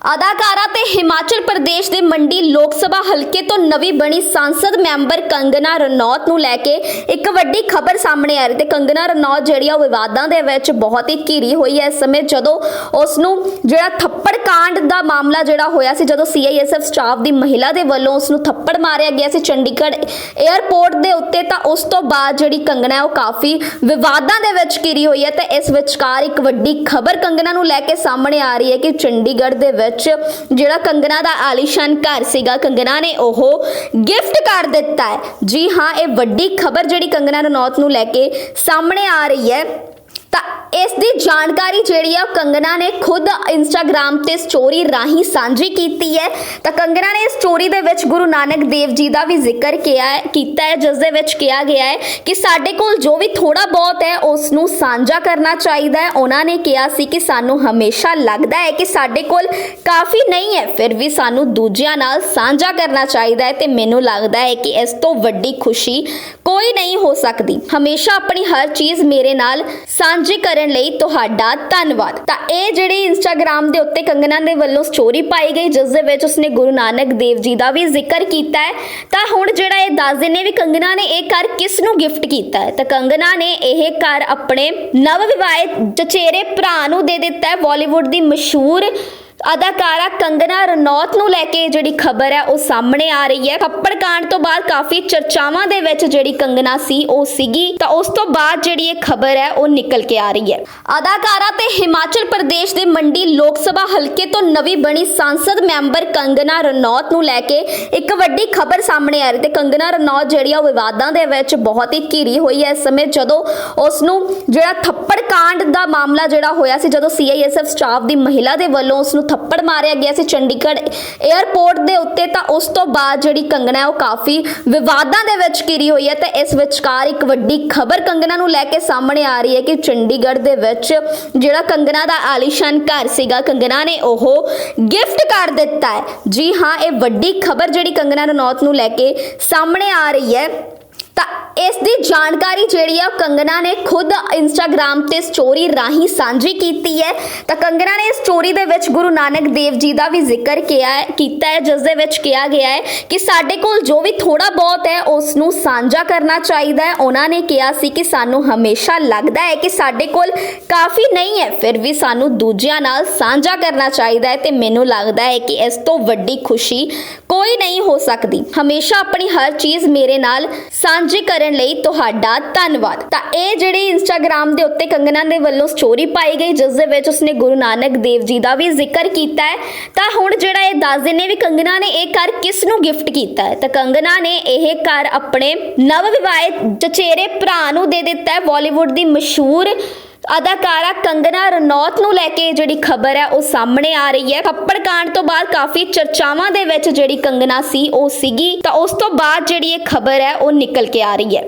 ਅਦਾਕਾਰਾ ਤੇ ਹਿਮਾਚਲ ਪ੍ਰਦੇਸ਼ ਦੇ ਮੰਡੀ ਲੋਕ ਸਭਾ ਹਲਕੇ ਤੋਂ ਨਵੀਂ ਬਣੀ ਸੰਸਦ ਮੈਂਬਰ ਕੰਗਨਾ ਰਣੌਤ ਨੂੰ ਲੈ ਕੇ ਇੱਕ ਵੱਡੀ ਖਬਰ ਸਾਹਮਣੇ ਆ ਰਹੀ ਤੇ ਕੰਗਨਾ ਰਣੌਤ ਜਿਹੜੀ ਆ ਉਹ ਵਿਵਾਦਾਂ ਦੇ ਵਿੱਚ ਬਹੁਤ ਹੀ ਘਿਰੀ ਹੋਈ ਹੈ। ਇਸ ਸਮੇਂ ਜਦੋਂ ਉਸ ਨੂੰ ਜਿਹੜਾ ਥੱਪੜ ਕਾਂਡ ਦਾ ਮਾਮਲਾ ਜਿਹੜਾ ਹੋਇਆ ਸੀ, ਜਦੋਂ ਸੀਆਈਐਸਐਫ ਸਟਾਫ ਦੀ ਮਹਿਲਾ ਦੇ ਵੱਲੋਂ ਉਸ ਨੂੰ ਥੱਪੜ ਮਾਰਿਆ ਗਿਆ ਸੀ ਚੰਡੀਗੜ੍ਹ 에ਅਰਪੋਰਟ ਦੇ ਉੱਤੇ, ਤਾਂ ਉਸ ਤੋਂ ਬਾਅਦ ਜਿਹੜੀ ਕੰਗਨਾ ਹੈ ਉਹ ਕਾਫੀ ਵਿਵਾਦਾਂ ਦੇ ਵਿੱਚ ਘਿਰੀ ਹੋਈ ਹੈ ਤੇ ਇਸ ਵਿਚਕਾਰ ਇੱਕ ਵੱਡੀ ਖਬਰ ਕੰਗਨਾ ਨੂੰ ਲੈ ਕੇ ਸਾਹਮਣੇ ਆ ਰਹੀ ਹੈ ਕਿ ਚੰਡੀਗੜ੍ਹ ਦੇ ਵਿੱਚ ਜਿਹੜਾ ਕੰਗਨਾ ਦਾ ਆਲੀਸ਼ਾਨ ਘਰ ਸੀਗਾ, ਕੰਗਨਾ ਨੇ ਉਹ ਗਿਫਟ ਕਰ ਦਿੱਤਾ ਹੈ। ਜੀ ਹਾਂ, ਇਹ ਵੱਡੀ ਖਬਰ ਜਿਹੜੀ ਕੰਗਨਾ ਰਣੌਤ ਨੂੰ ਲੈ ਕੇ ਸਾਹਮਣੇ ਆ ਰਹੀ ਹੈ। ਤਾਂ ਇਸ ਦੀ ਜਾਣਕਾਰੀ ਜਿਹੜੀ ਆ ਉਹ ਕੰਗਨਾ ਨੇ ਖੁਦ ਇੰਸਟਾਗ੍ਰam ਤੇ ਸਟੋਰੀ ਰਾਹੀਂ ਸਾਂਝੀ ਕੀਤੀ ਹੈ। ਤਾਂ ਕੰਗਨਾ ਨੇ ਇਸ ਸਟੋਰੀ ਦੇ ਵਿੱਚ ਗੁਰੂ ਨਾਨਕ ਦੇਵ ਜੀ ਦਾ ਵੀ ਜ਼ਿਕਰ ਕਿਹਾ ਕੀਤਾ ਹੈ, ਜਿਸ ਦੇ ਵਿੱਚ ਕਿਹਾ ਗਿਆ ਹੈ ਕਿ ਸਾਡੇ ਕੋਲ ਜੋ ਵੀ ਥੋੜਾ ਬਹੁਤ ਹੈ ਉਸ ਨੂੰ ਸਾਂਝਾ ਕਰਨਾ ਚਾਹੀਦਾ ਹੈ। ਉਹਨਾਂ ਨੇ ਕਿਹਾ ਸੀ ਕਿ ਸਾਨੂੰ ਹਮੇਸ਼ਾ ਲੱਗਦਾ ਹੈ ਕਿ ਸਾਡੇ ਕੋਲ ਕਾਫੀ ਨਹੀਂ ਹੈ, ਫਿਰ ਵੀ ਸਾਨੂੰ ਦੂਜਿਆਂ ਨਾਲ ਸਾਂਝਾ ਕਰਨਾ ਚਾਹੀਦਾ ਹੈ ਤੇ ਮੈਨੂੰ ਲੱਗਦਾ ਹੈ ਕਿ ਇਸ ਤੋਂ ਵੱਡੀ ਖੁਸ਼ੀ ਕੋਈ ਨਹੀਂ ਹੋ ਸਕਦੀ। ਹਮੇਸ਼ਾ ਆਪਣੀ ਹਰ ਚੀਜ਼ ਮੇਰੇ ਨਾਲ ਸਾਂਝੀ ਕਰਨ ਲਈ ਤੁਹਾਡਾ ਧੰਨਵਾਦ। ਤਾਂ ਇਹ ਜਿਹੜੀ ਇੰਸਟਾਗ੍ਰam ਦੇ ਉੱਤੇ ਕੰਗਨਾ ਦੇ ਵੱਲੋਂ ਸਟੋਰੀ ਪਾਈ ਗਈ, ਜਿਸ ਦੇ ਵਿੱਚ ਉਸਨੇ ਗੁਰੂ ਨਾਨਕ ਦੇਵ ਜੀ ਦਾ ਵੀ ਜ਼ਿਕਰ ਕੀਤਾ ਹੈ। ਤਾਂ ਹੁਣ ਜਿਹੜਾ ਇਹ ਦੱਸ ਦਿੰਨੇ ਵੀ ਕੰਗਨਾ ਨੇ ਇਹ ਘਰ ਕਿਸ ਨੂੰ ਗਿਫਟ ਕੀਤਾ ਹੈ? ਤਾਂ ਕੰਗਨਾ ਨੇ ਇਹ ਘਰ ਆਪਣੇ ਨਵ ਵਿਵਾਹਿਤ ਚਚੇਰੇ ਭਰਾ ਨੂੰ ਦੇ ਦਿੱਤਾ ਹੈ। ਬਾਲੀਵੁੱਡ ਦੀ ਮਸ਼ਹੂਰ ਅਦਾਕਾਰਾ ਕੰਗਨਾ ਰਣੌਤ ਨੂੰ ਲੈ ਕੇ ਜਿਹੜੀ ਖਬਰ ਹੈ ਉਹ ਸਾਹਮਣੇ ਆ ਰਹੀ ਹੈ। ਥੱਪੜ ਕਾਂਡ ਤੋਂ ਬਾਅਦ ਕਾਫੀ ਚਰਚਾਵਾਂ ਦੇ ਵਿੱਚ ਜਿਹੜੀ ਕੰਗਨਾ ਸੀ, ਉਹ ਸੀਗੀ। ਤਾਂ ਉਸ ਤੋਂ ਬਾਅਦ ਜਿਹੜੀ ਇਹ ਖਬਰ ਹੈ, ਉਹ ਨਿਕਲ ਕੇ ਆ ਰਹੀ ਹੈ। ਅਦਾਕਾਰਾ ਤੇ ਹਿਮਾਚਲ ਪ੍ਰਦੇਸ਼ ਦੇ ਮੰਡੀ ਲੋਕ ਸਭਾ ਹਲਕੇ ਤੋਂ ਨਵੀਂ ਬਣੀ ਸੰਸਦ ਮੈਂਬਰ ਕੰਗਨਾ ਰਣੌਤ ਨੂੰ ਲੈ ਕੇ ਇੱਕ ਵੱਡੀ ਖਬਰ ਸਾਹਮਣੇ ਆ ਰਹੀ ਤੇ ਕੰਗਨਾ ਰਣੌਤ ਜਿਹੜੀ ਆ, ਉਹ ਵਿਵਾਦਾਂ ਦੇ ਵਿੱਚ ਬਹੁਤ ਹੀ ਘਿਰੀ ਹੋਈ ਹੈ। ਇਸ ਸਮੇਂ ਜਦੋਂ ਉਸ ਨੂੰ ਜਿਹੜਾ ਥੱਪੜ ਕਾਂਡ ਦਾ ਮਾਮਲਾ ਜਿਹੜਾ ਹੋਇਆ ਸੀ, ਜਦੋਂ ਸੀਆਈਐਸਐਫ ਸਟਾਫ ਦੀ ਮਹਿਲਾ ਦੇ ਵੱਲੋਂ ਉਸ ਨੂੰ ਥੱਪੜ ਮਾਰਿਆ ਗਿਆ ਸੀ ਚੰਡੀਗੜ੍ਹ 에ਅਰਪੋਰਟ ਦੇ ਉੱਤੇ, ਤਾਂ ਉਸ ਤੋਂ ਬਾਅਦ ਜਿਹੜੀ ਕੰਗਣਾ ਉਹ ਕਾਫੀ ਵਿਵਾਦਾਂ ਦੇ ਵਿੱਚ ਘਿਰੀ ਹੋਈ ਹੈ ਤੇ ਇਸ ਵਿਚਕਾਰ ਇੱਕ ਵੱਡੀ ਖਬਰ ਕੰਗਣਾ ਨੂੰ ਲੈ ਕੇ ਸਾਹਮਣੇ ਆ ਰਹੀ ਹੈ ਕਿ ਚੰਡੀਗੜ੍ਹ ਦੇ ਵਿੱਚ ਜਿਹੜਾ ਕੰਗਣਾ ਦਾ ਆਲੀਸ਼ਾਨ ਘਰ ਸੀਗਾ, ਕੰਗਣਾ ਨੇ ਉਹ ਗਿਫਟ ਕਰ ਦਿੱਤਾ ਹੈ। ਜੀ ਹਾਂ, ਇਹ ਵੱਡੀ ਖਬਰ ਜਿਹੜੀ ਕੰਗਣਾ ਰਣੌਤ ਨੂੰ ਲੈ ਕੇ ਸਾਹਮਣੇ ਆ ਰਹੀ ਹੈ। ਤਾਂ ਇਸ ਦੀ ਜਾਣਕਾਰੀ ਜਿਹੜੀ ਆ ਉਹ ਕੰਗਨਾ ਨੇ ਖੁਦ ਇੰਸਟਾਗ੍ਰam ਤੇ ਸਟੋਰੀ ਰਾਹੀਂ ਸਾਂਝੀ ਕੀਤੀ ਹੈ। ਤਾਂ ਕੰਗਨਾ ਨੇ ਇਸ ਸਟੋਰੀ ਦੇ ਵਿੱਚ ਗੁਰੂ ਨਾਨਕ ਦੇਵ ਜੀ ਦਾ ਵੀ ਜ਼ਿਕਰ ਕਿਹਾ ਹੈ, ਕੀਤਾ ਹੈ, ਜਿਸ ਦੇ ਵਿੱਚ ਕਿਹਾ ਗਿਆ ਹੈ ਕਿ ਸਾਡੇ ਕੋਲ ਜੋ ਵੀ ਥੋੜਾ ਬਹੁਤ ਹੈ ਉਸ ਨੂੰ ਸਾਂਝਾ ਕਰਨਾ ਚਾਹੀਦਾ ਹੈ। ਉਹਨਾਂ ਨੇ ਕਿਹਾ ਸੀ ਕਿ ਸਾਨੂੰ ਹਮੇਸ਼ਾ ਲੱਗਦਾ ਹੈ ਕਿ ਸਾਡੇ ਕੋਲ ਕਾਫੀ ਨਹੀਂ ਹੈ, ਫਿਰ ਵੀ ਸਾਨੂੰ ਦੂਜਿਆਂ ਨਾਲ ਸਾਂਝਾ ਕਰਨਾ ਚਾਹੀਦਾ ਹੈ ਤੇ ਮੈਨੂੰ ਲੱਗਦਾ ਹੈ ਕਿ ਇਸ ਤੋਂ ਵੱਡੀ ਖੁਸ਼ੀ ਕੋਈ ਨਹੀਂ ਹੋ ਸਕਦੀ। ਹਮੇਸ਼ਾ ਆਪਣੀ ਹਰ ਚੀਜ਼ ਮੇਰੇ ਨਾਲ ਸਾਂਝੀ ਕਰਨ ਲਈ ਤੁਹਾਡਾ ਧੰਨਵਾਦ। ਤਾਂ ਇਹ ਜਿਹੜੀ ਇੰਸਟਾਗ੍ਰam ਦੇ ਉੱਤੇ ਕੰਗਨਾ ਦੇ ਵੱਲੋਂ ਸਟੋਰੀ ਪਾਈ ਗਈ, ਜਿਸ ਦੇ ਵਿੱਚ ਉਸਨੇ ਗੁਰੂ ਨਾਨਕ ਦੇਵ ਜੀ ਦਾ ਵੀ ਜ਼ਿਕਰ ਕੀਤਾ ਹੈ। ਤਾਂ ਹੁਣ ਜਿਹੜਾ ਇਹ ਦੱਸ ਦਿੰਨੇ ਵੀ ਕੰਗਨਾ ਨੇ ਇਹ ਘਰ ਕਿਸ ਨੂੰ ਗਿਫਟ ਕੀਤਾ ਹੈ? ਤਾਂ ਕੰਗਨਾ ਨੇ ਇਹ ਘਰ ਆਪਣੇ ਨਵ ਵਿਵਾਹਿਤ ਚਚੇਰੇ ਭਰਾ ਨੂੰ ਦੇ ਦਿੱਤਾ ਹੈ। ਬਾਲੀਵੁੱਡ ਦੀ ਮਸ਼ਹੂਰ ਅਦਾਕਾਰਾ ਕੰਗਨਾ ਰਣੌਤ ਨੂੰ ਲੈ ਕੇ ਜਿਹੜੀ ਖਬਰ ਹੈ, ਉਹ ਸਾਹਮਣੇ ਆ ਰਹੀ ਹੈ। ਥੱਪੜ ਕਾਂਡ ਤੋਂ ਬਾਅਦ ਕਾਫੀ ਚਰਚਾਵਾਂ ਦੇ ਵਿੱਚ ਜਿਹੜੀ ਕੰਗਨਾ ਸੀ, ਉਹ ਸੀਗੀ। ਤਾਂ ਉਸ ਤੋਂ ਬਾਅਦ ਜਿਹੜੀ ਇਹ ਖਬਰ ਹੈ, ਉਹ ਨਿਕਲ ਕੇ ਆ ਰਹੀ ਹੈ।